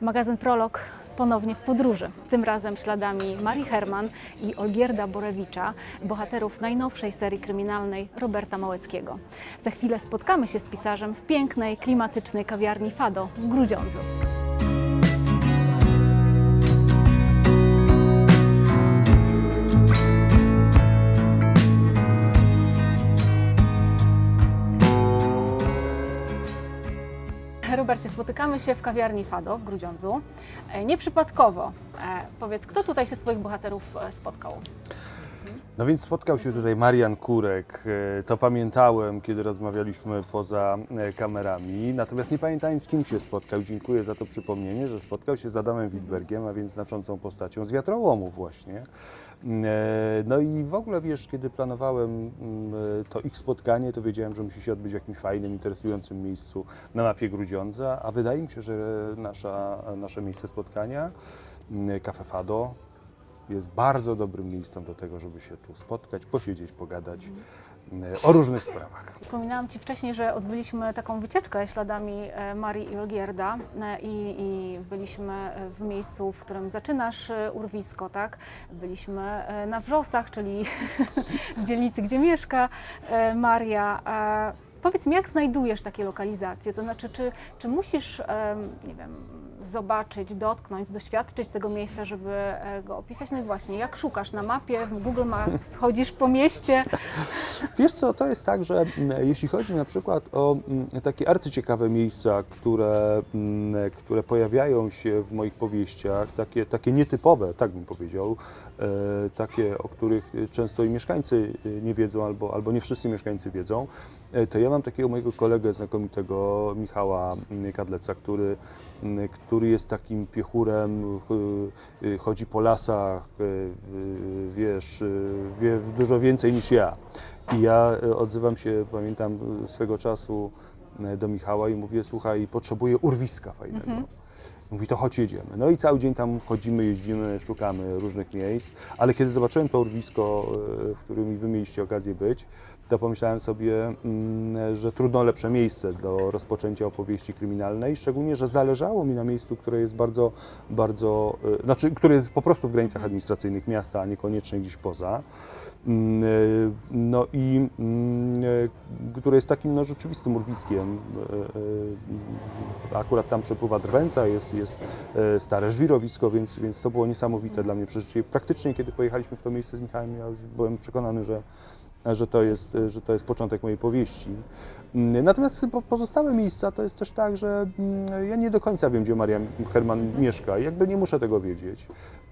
Magazyn Prolog ponownie w podróży. Tym razem śladami Marii Herman i Olgierda Borewicza, bohaterów najnowszej serii kryminalnej Roberta Małeckiego. Za chwilę spotkamy się z pisarzem w pięknej, klimatycznej kawiarni Fado w Grudziądzu. Robercie, spotykamy się w kawiarni Fado w Grudziądzu. E, Nieprzypadkowo. E, Powiedz, kto tutaj się swoich bohaterów e, spotkał? No więc spotkał się tutaj Marian Kurek. E, To pamiętałem, kiedy rozmawialiśmy poza e, kamerami. Natomiast nie pamiętałem, z kim się spotkał. Dziękuję za to przypomnienie, że spotkał się z Adamem Witbergiem, a więc znaczącą postacią z wiatrołomu właśnie. E, No i w ogóle wiesz, kiedy planowałem mm, to ich spotkanie, to wiedziałem, że musi się odbyć w jakimś fajnym, interesującym miejscu na mapie Grudziądza, a wydaje mi się, że nasza, nasze miejsce spotkania, mm, Cafe Fado, jest bardzo dobrym miejscem do tego, żeby się tu spotkać, posiedzieć, pogadać e, o różnych sprawach. Wspominałam Ci wcześniej, że odbyliśmy taką wycieczkę śladami e, Marii i Olgierda e, i, i byliśmy w miejscu, w którym zaczynasz urwisko, tak? Byliśmy na Wrzosach, czyli w dzielnicy, gdzie mieszka Maria. Powiedz mi, jak znajdujesz takie lokalizacje? To znaczy, czy, czy musisz, nie wiem, zobaczyć, dotknąć, doświadczyć tego miejsca, żeby e, go opisać? No i właśnie, jak szukasz na mapie, w Google Maps, chodzisz po mieście? Wiesz co, to jest tak, że mm, jeśli chodzi na przykład o mm, takie arcyciekawe miejsca, które, mm, które pojawiają się w moich powieściach, takie, takie nietypowe, tak bym powiedział, e, takie, o których często i mieszkańcy e, nie wiedzą, albo, albo nie wszyscy mieszkańcy wiedzą, to ja mam takiego mojego kolegę znakomitego, Michała Kadleca, który, który jest takim piechurem, ch- y, chodzi po lasach, y, y, wiesz, y, wie dużo więcej niż ja. I ja odzywam się, pamiętam swego czasu do Michała i mówię, słuchaj, potrzebuję urwiska fajnego. Mówi, to chodź jedziemy. No i cały dzień tam chodzimy, jeździmy, szukamy różnych miejsc, ale kiedy zobaczyłem to urwisko, w którym wy mieliście okazję być, to pomyślałem sobie, mm, że trudno lepsze miejsce do rozpoczęcia opowieści kryminalnej, szczególnie, że zależało mi na miejscu, które jest bardzo, bardzo, e, znaczy, które jest po prostu w granicach administracyjnych miasta, a niekoniecznie gdzieś poza. Mm, e, No i mm, e, które jest takim no, rzeczywistym urwiskiem. Akurat tam przepływa Drwęca, jest, jest stare żwirowisko, więc, więc to było niesamowite dla mnie przeżycie. Praktycznie kiedy pojechaliśmy w to miejsce z Michałem, ja już byłem przekonany, że że to jest, że to jest początek mojej powieści. Mm, Natomiast po- pozostałe miejsca to jest też tak, że mm, ja nie do końca wiem, gdzie Maria Herman mieszka. i Jakby nie muszę tego wiedzieć.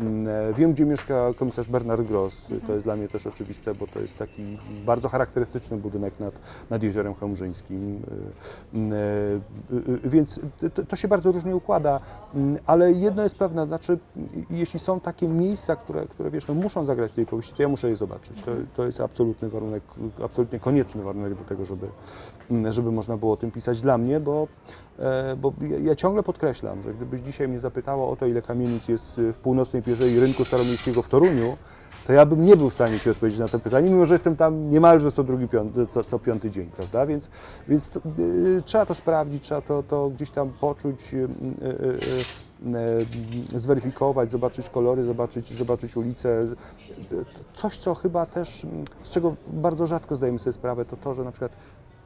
Mm, Wiem, gdzie mieszka komisarz Bernard Gross. To jest dla mnie też oczywiste, bo to jest taki bardzo charakterystyczny budynek nad, nad Jeziorem Chełmżyńskim. Mm, y, y, Więc to, to się bardzo różnie układa, Mm, ale jedno jest pewne, znaczy jeśli są takie miejsca, które, które wiesz, no muszą zagrać w tej powieści, to ja muszę je zobaczyć. To, to jest absolutny warunek, absolutnie konieczny warunek do tego, żeby, mm, żeby można było o tym pisać dla mnie, bo, e, bo ja, ciągle podkreślam, że gdybyś dzisiaj mnie zapytało o to, ile kamienic jest w północnej pierzei rynku staromiejskiego w Toruniu, to ja bym nie był w stanie Ci odpowiedzieć na to pytanie, mimo że jestem tam niemalże co, drugi, piąty, co, co piąty dzień, prawda? Więc, więc to, y, trzeba to sprawdzić, trzeba to, to gdzieś tam poczuć, zweryfikować, zobaczyć kolory, zobaczyć, zobaczyć ulice. Coś, co chyba też, z czego bardzo rzadko zdajemy sobie sprawę, to to, że na przykład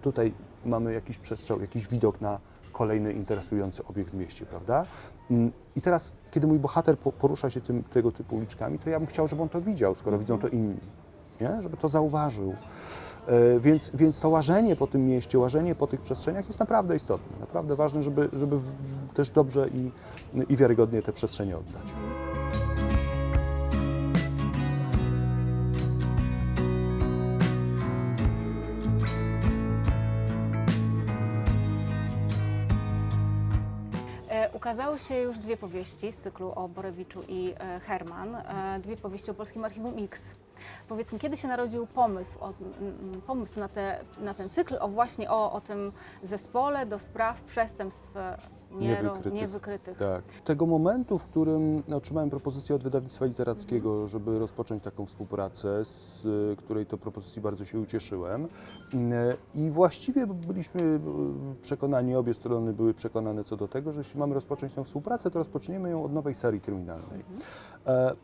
tutaj mamy jakiś przestrzał, jakiś widok na kolejny interesujący obiekt w mieście, prawda? Mm, I teraz, kiedy mój bohater po- porusza się tym, tego typu uliczkami, to ja bym chciał, żeby on to widział, skoro widzą to inni, nie? żeby to zauważył. E, Więc, więc to łażenie po tym mieście, łażenie po tych przestrzeniach jest naprawdę istotne. Naprawdę ważne, żeby, żeby też dobrze i, i wiarygodnie te przestrzenie oddać. Ukazały się już dwie powieści z cyklu o Borewiczu i e, Herman, e, dwie powieści o Polskim Archiwum X. Powiedz mi, kiedy się narodził pomysł, o, pomysł na, te, na ten cykl, o właśnie o, o tym zespole do spraw przestępstw Niewykrytych. niewykrytych. Tak. Tego momentu, w którym otrzymałem propozycję od wydawnictwa literackiego, żeby rozpocząć taką współpracę, z y, której to propozycji bardzo się ucieszyłem. Y, I właściwie byliśmy y, przekonani, obie strony były przekonane co do tego, że jeśli mamy rozpocząć tę współpracę, to rozpoczniemy ją od nowej serii kryminalnej. E,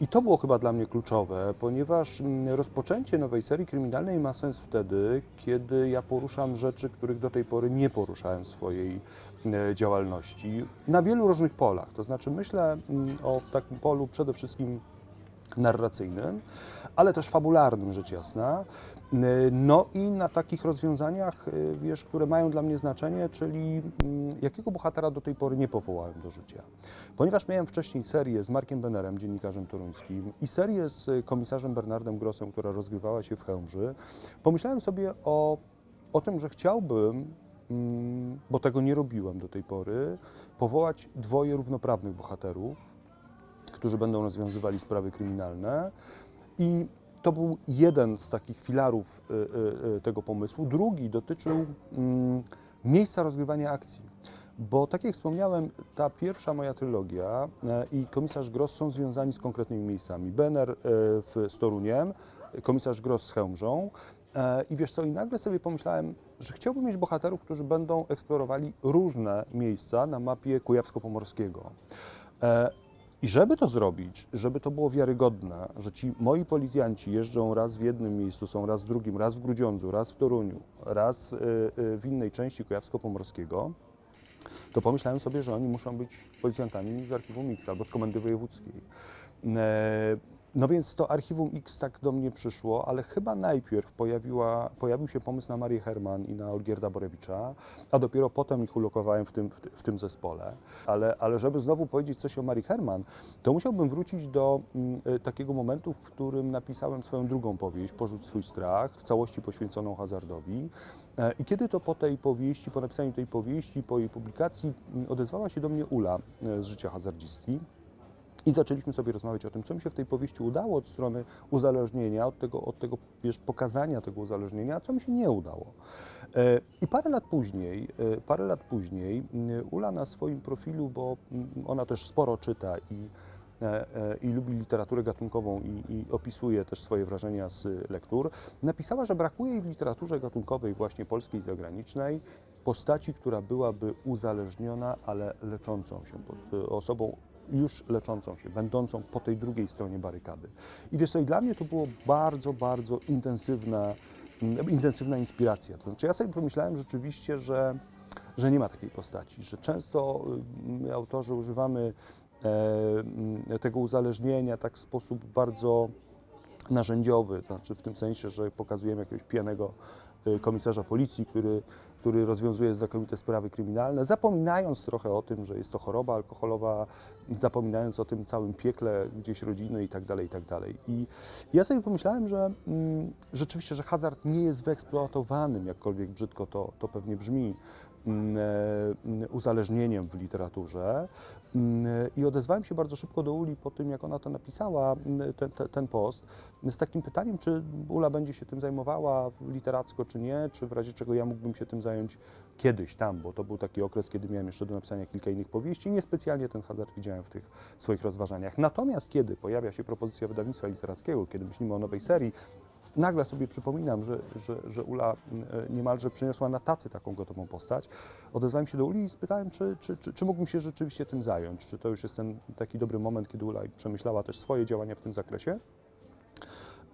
I to było chyba dla mnie kluczowe, ponieważ rozpoczęcie nowej serii kryminalnej ma sens wtedy, kiedy ja poruszam rzeczy, których do tej pory nie poruszałem w swojej działalności na wielu różnych polach. To znaczy myślę mm, o takim polu przede wszystkim narracyjnym, ale też fabularnym, rzecz jasna. E, No i na takich rozwiązaniach, e, wiesz, które mają dla mnie znaczenie, czyli mm, jakiego bohatera do tej pory nie powołałem do życia. Ponieważ miałem wcześniej serię z Markiem Benerem, dziennikarzem toruńskim, i serię z e, komisarzem Bernardem Grossem, która rozgrywała się w Chełmży, pomyślałem sobie o, o tym, że chciałbym, bo tego nie robiłem do tej pory, powołać dwoje równoprawnych bohaterów, którzy będą rozwiązywali sprawy kryminalne. I to był jeden z takich filarów y, y, y, tego pomysłu. Drugi dotyczył mm, miejsca rozgrywania akcji. Bo tak jak wspomniałem, ta pierwsza moja trylogia e, i komisarz Gross są związani z konkretnymi miejscami. Benner e, w z Toruniem, komisarz Gross z Chełmżą. E, I wiesz co, i nagle sobie pomyślałem, że chciałbym mieć bohaterów, którzy będą eksplorowali różne miejsca na mapie Kujawsko-Pomorskiego. E, I żeby to zrobić, żeby to było wiarygodne, że ci moi policjanci jeżdżą raz w jednym miejscu, są raz w drugim, raz w Grudziądzu, raz w Toruniu, raz y, y, w innej części Kujawsko-Pomorskiego, to pomyślałem sobie, że oni muszą być policjantami z Archiwum X albo z Komendy Wojewódzkiej. No więc to Archiwum X tak do mnie przyszło, ale chyba najpierw pojawiła, pojawił się pomysł na Marię Herman i na Olgierda Borewicza, a dopiero potem ich ulokowałem w tym, w ty- w tym zespole. Ale, ale żeby znowu powiedzieć coś o Marii Herman, to musiałbym wrócić do mm, e, takiego momentu, w którym napisałem swoją drugą powieść, Porzuć swój strach, w całości poświęconą hazardowi. E, I kiedy to po tej powieści, po napisaniu tej powieści, po jej publikacji mm, odezwała się do mnie Ula e, z życia hazardzistki. I zaczęliśmy sobie rozmawiać o tym, co mi się w tej powieści udało od strony uzależnienia, od tego, od tego wiesz, pokazania tego uzależnienia, a co mi się nie udało. E, I parę lat później, e, parę lat później mm, Ula na swoim profilu, bo mm, ona też sporo czyta i, e, i lubi literaturę gatunkową i, i opisuje też swoje wrażenia z lektur, napisała, że brakuje jej w literaturze gatunkowej właśnie polskiej zagranicznej postaci, która byłaby uzależniona, ale leczącą się, osobą już leczącą się, będącą po tej drugiej stronie barykady. I wiesz co, i dla mnie to było bardzo, bardzo intensywna, mm, intensywna inspiracja. To znaczy ja sobie pomyślałem rzeczywiście, że, że nie ma takiej postaci, że często y, my autorzy używamy e, mm, tego uzależnienia tak w sposób bardzo narzędziowy, to znaczy w tym sensie, że pokazujemy jakiegoś pijanego y, komisarza policji, który, który rozwiązuje znakomite sprawy kryminalne, zapominając trochę o tym, że jest to choroba alkoholowa, zapominając o tym całym piekle gdzieś rodziny i tak dalej, i tak dalej. I ja sobie pomyślałem, że mm, rzeczywiście, że hazard nie jest wyeksploatowanym, jakkolwiek brzydko to, to pewnie brzmi, mm, e, mm, uzależnieniem w literaturze. Mm, I odezwałem się bardzo szybko do Uli po tym, jak ona to napisała, ten, ten, post, z takim pytaniem, czy Ula będzie się tym zajmowała literacko, czy nie, czy w razie czego ja mógłbym się tym zająć kiedyś tam, bo to był taki okres, kiedy miałem jeszcze do napisania kilka innych powieści niespecjalnie ten hazard widziałem w tych swoich rozważaniach. Natomiast kiedy pojawia się propozycja wydawnictwa literackiego, kiedy myślimy o nowej serii, nagle sobie przypominam, że, że, że Ula e, niemalże przyniosła na tacy taką gotową postać. Odezwałem się do Uli i spytałem, czy, czy, czy, czy mógłbym się rzeczywiście tym zająć, czy to już jest ten taki dobry moment, kiedy Ula przemyślała też swoje działania w tym zakresie.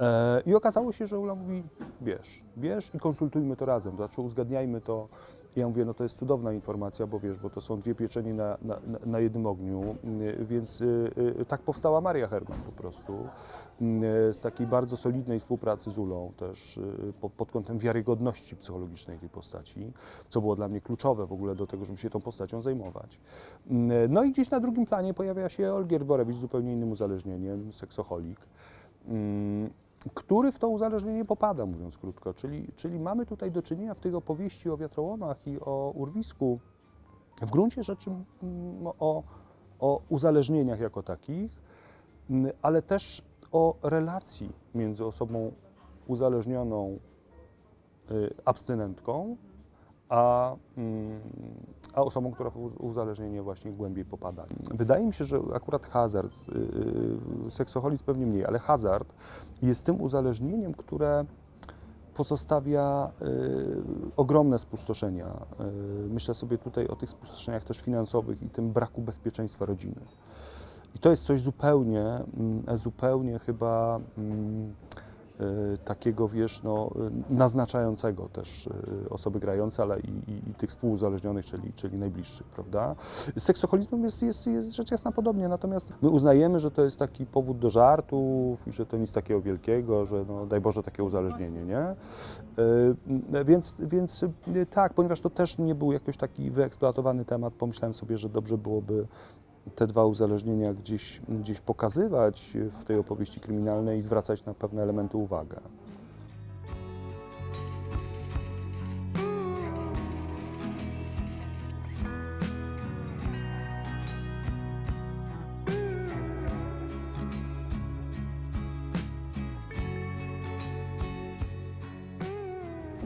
E, I okazało się, że Ula mówi, bierz, bierz i konsultujmy to razem, to znaczy uzgadniajmy to. Ja mówię, no to jest cudowna informacja, bo wiesz, bo to są dwie pieczenie na, na, na- jednym ogniu, y, więc y, y, tak powstała Maria Herman po prostu, y, z takiej bardzo solidnej współpracy z Ulą też y, pod, kątem wiarygodności psychologicznej tej postaci, co było dla mnie kluczowe w ogóle do tego, żeby się tą postacią zajmować. Y, No i gdzieś na drugim planie pojawia się Olgier Borewicz z zupełnie innym uzależnieniem, seksoholik mm, który w to uzależnienie popada, mówiąc krótko. Czyli, czyli mamy tutaj do czynienia w tej opowieści o wiatrołomach i o urwisku w gruncie rzeczy mm, o, o uzależnieniach jako takich, mm, ale też o relacji między osobą uzależnioną y, abstynentką, a, mm, a osobą, która w uz- uzależnienie właśnie głębiej popada. Wydaje mi się, że akurat hazard, yy, seksoholizm pewnie mniej, ale hazard jest tym uzależnieniem, które pozostawia y, ogromne spustoszenia. Y, myślę sobie tutaj o tych spustoszeniach też finansowych i tym braku bezpieczeństwa rodziny. I to jest coś zupełnie, mm, zupełnie chyba y, takiego, wiesz, no, y, naznaczającego też y, osoby grające, ale i, i, i tych współuzależnionych, czyli, czyli najbliższych, prawda? Z seksoholizmem jest, jest, jest rzecz jasna podobnie, natomiast my uznajemy, że to jest taki powód do żartów i że to nic takiego wielkiego, że no, daj Boże takie uzależnienie, nie? Y, Więc, więc y, tak, ponieważ to też nie był jakoś taki wyeksploatowany temat, pomyślałem sobie, że dobrze byłoby te dwa uzależnienia gdzieś, gdzieś pokazywać w tej opowieści kryminalnej i zwracać na pewne elementy uwagę.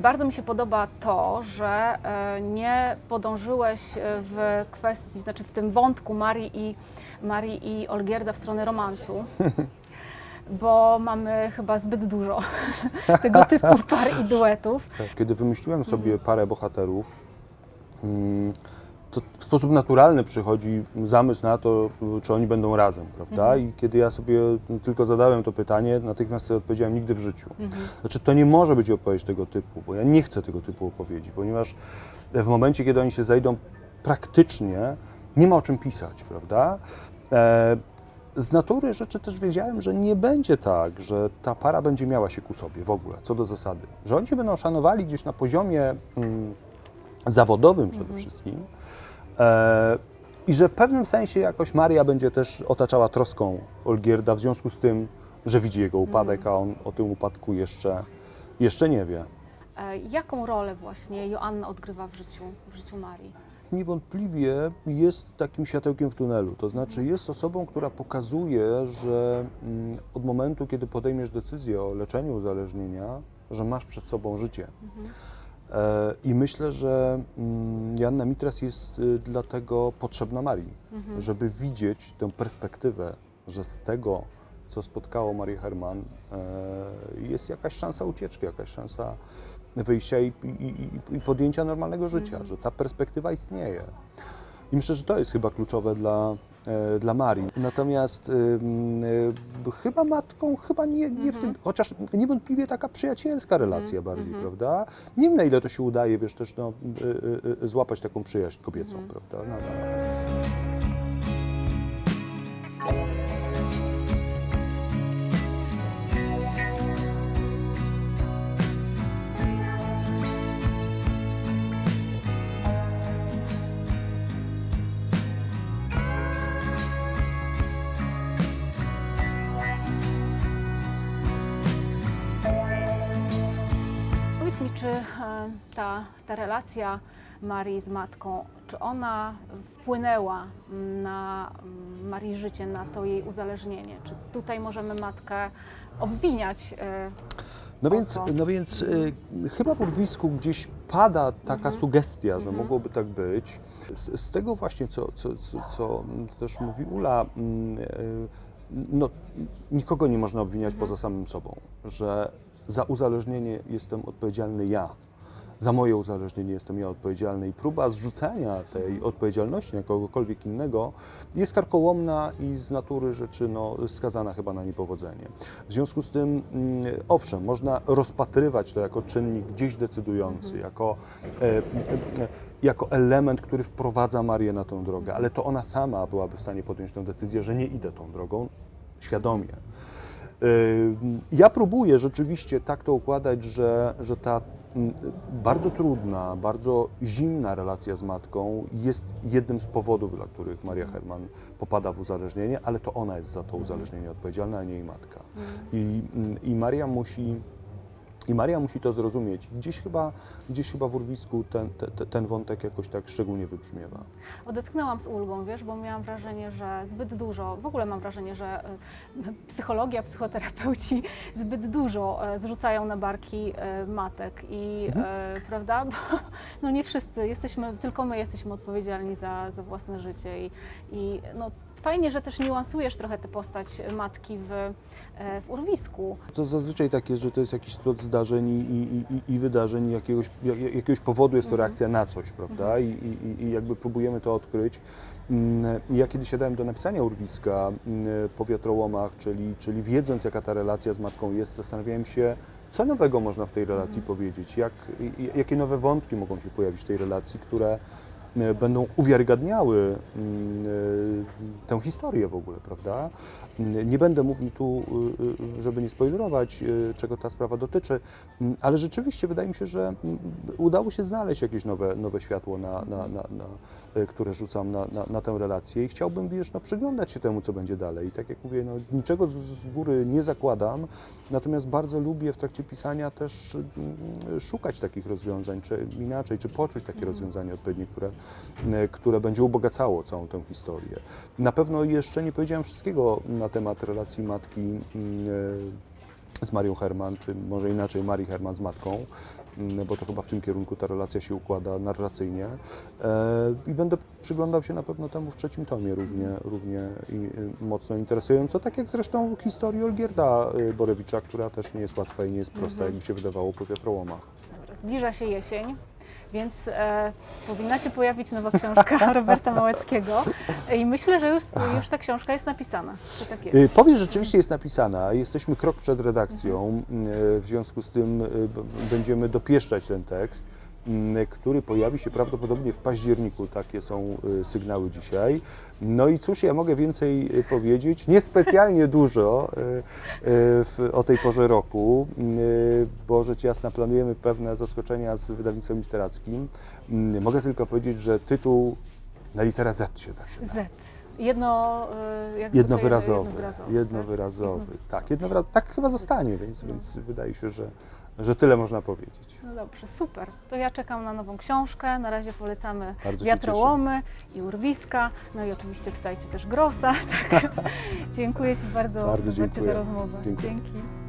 Bardzo mi się podoba to, że e, nie podążyłeś e, w kwestii, znaczy w tym wątku Marii i, Marii i Olgierda w stronę romansu, bo mamy chyba zbyt dużo tego typu par i duetów. Kiedy wymyśliłem sobie parę bohaterów, mm, to w sposób naturalny przychodzi zamysł na to, czy oni będą razem, prawda? I kiedy ja sobie tylko zadałem to pytanie, natychmiast sobie odpowiedziałem nigdy w życiu. Znaczy, to nie może być opowieść tego typu, bo ja nie chcę tego typu opowieści, ponieważ w momencie, kiedy oni się zajdą, praktycznie nie ma o czym pisać, prawda? E, z natury rzeczy też wiedziałem, że nie będzie tak, że ta para będzie miała się ku sobie w ogóle, co do zasady. Że oni się będą szanowali gdzieś na poziomie mm, zawodowym przede wszystkim. E, I że w pewnym sensie jakoś Maria będzie też otaczała troską Olgierda w związku z tym, że widzi jego upadek, a on o tym upadku jeszcze, jeszcze nie wie. E, Jaką rolę właśnie Joanna odgrywa w życiu, w życiu Marii? Niewątpliwie jest takim światełkiem w tunelu, to znaczy jest osobą, która pokazuje, że mm, od momentu, kiedy podejmiesz decyzję o leczeniu uzależnienia, że masz przed sobą życie. E, I myślę, że mm, Joanna Mitras jest y, dlatego potrzebna Marii, żeby widzieć tę perspektywę, że z tego, co spotkało Marię Herman, e, jest jakaś szansa ucieczki, jakaś szansa wyjścia i, i, i- podjęcia normalnego życia, że ta perspektywa istnieje. I myślę, że to jest chyba kluczowe dla, e, dla Marii. Natomiast y, chyba matką, chyba nie, nie w tym, chociaż niewątpliwie taka przyjacielska relacja bardziej, prawda? Nie wiem na ile to się udaje, wiesz, też no, y, złapać taką przyjaźń kobiecą, prawda? No, no. Mi, czy e, ta, ta relacja Marii z matką, czy ona wpłynęła na mm, Marii życie, na to jej uzależnienie? Czy tutaj możemy matkę obwiniać? e, No O więc, no więc y, chyba w urwisku gdzieś pada taka sugestia, że mogłoby tak być. Z, z tego właśnie, co, co, co, co też mówi Ula, y, no, nikogo nie można obwiniać poza samym sobą, że za uzależnienie jestem odpowiedzialny ja. Za moje uzależnienie jestem ja odpowiedzialny i próba zrzucenia tej odpowiedzialności na kogokolwiek innego jest karkołomna i z natury rzeczy no, skazana chyba na niepowodzenie. W związku z tym, mm, owszem, można rozpatrywać to jako czynnik gdzieś decydujący, jako, e, e, jako element, który wprowadza Marię na tę drogę, ale to ona sama byłaby w stanie podjąć tę decyzję, że nie idę tą drogą świadomie. Y, Ja próbuję rzeczywiście tak to układać, że, że ta bardzo trudna, bardzo zimna relacja z matką jest jednym z powodów, dla których Maria Herman popada w uzależnienie, ale to ona jest za to uzależnienie odpowiedzialna, a nie jej matka. I, mm, i Maria musi I Maria musi to zrozumieć. Gdzieś chyba, gdzieś chyba w urwisku ten, te- te, ten wątek jakoś tak szczególnie wybrzmiewa. Odetchnęłam z ulgą, wiesz, bo miałam wrażenie, że zbyt dużo, w ogóle mam wrażenie, że y, psychologia, psychoterapeuci zbyt dużo e, zrzucają na barki e, matek i Mhm. e, prawda, bo no nie wszyscy, jesteśmy, tylko my jesteśmy odpowiedzialni za, za własne życie i, i no, fajnie, że też niuansujesz trochę tę postać matki w, e, w urwisku. To zazwyczaj tak jest, że to jest jakiś splot zdarzeń i, i, i, i wydarzeń, i jakiegoś, jak- jakiegoś powodu jest to Mhm. reakcja na coś, prawda? I, i, I jakby próbujemy to odkryć. Mm, Ja kiedy siadałem do napisania urwiska mm, po wiatrołomach, czyli, czyli wiedząc jaka ta relacja z matką jest, zastanawiałem się, co nowego można w tej relacji powiedzieć, jak, jakie nowe wątki mogą się pojawić w tej relacji, które będą uwiarygadniały mm, e, tę historię w ogóle, prawda? Mm, Nie będę mówił tu, y, y, żeby nie spoilerować, y, czego ta sprawa dotyczy, mm, ale rzeczywiście wydaje mi się, że udało się znaleźć jakieś nowe, nowe światło, na, na, na, na, które rzucam na, na, na tę relację i chciałbym, wiesz, no, przyglądać się temu, co będzie dalej. I tak jak mówię, no, niczego z, z góry nie zakładam, natomiast bardzo lubię w trakcie pisania też szukać takich rozwiązań, czy inaczej, czy poczuć takie rozwiązanie odpowiednie, które, które będzie ubogacało całą tę historię. Na pewno jeszcze nie powiedziałem wszystkiego na temat relacji matki mm, e, z Marią Herman, czy może inaczej Marii Herman z matką, mm, bo to chyba w tym kierunku ta relacja się układa narracyjnie. E, I będę przyglądał się na pewno temu w trzecim tomie równie, równie mocno interesująco, tak jak zresztą historii Olgierda Borewicza, która też nie jest łatwa i nie jest prosta, jak mi się wydawało po wiatrołomach. Zbliża się jesień, więc e, powinna się pojawić nowa książka Roberta Małeckiego. I myślę, że już, już ta książka jest napisana. Czy tak jest? Y, Powieść rzeczywiście jest napisana, jesteśmy krok przed redakcją, y, w związku z tym y, będziemy dopieszczać ten tekst, który pojawi się prawdopodobnie w październiku, takie są y, sygnały dzisiaj. No i cóż ja mogę więcej y, powiedzieć? Niespecjalnie dużo y, o tej porze roku, bo rzecz jasna planujemy pewne zaskoczenia z wydawnictwem literackim. Y, Mogę tylko powiedzieć, że tytuł na literę Z się zaczyna. Z. Jedno, Jednowyrazowy. jednowyrazowy, Jednowyrazowy. tak? Tak, jednowyrazowy. Tak chyba zostanie, więc, więc wydaje się, że, że tyle można powiedzieć. No dobrze, super. To ja czekam na nową książkę. Na razie polecamy Bardzo się Wiatrołomy i Urwiska. No i oczywiście czytajcie też Grossa. Tak. dziękuję Ci bardzo, Bardzo dziękuję. za rozmowę. Dziękuję. Dzięki.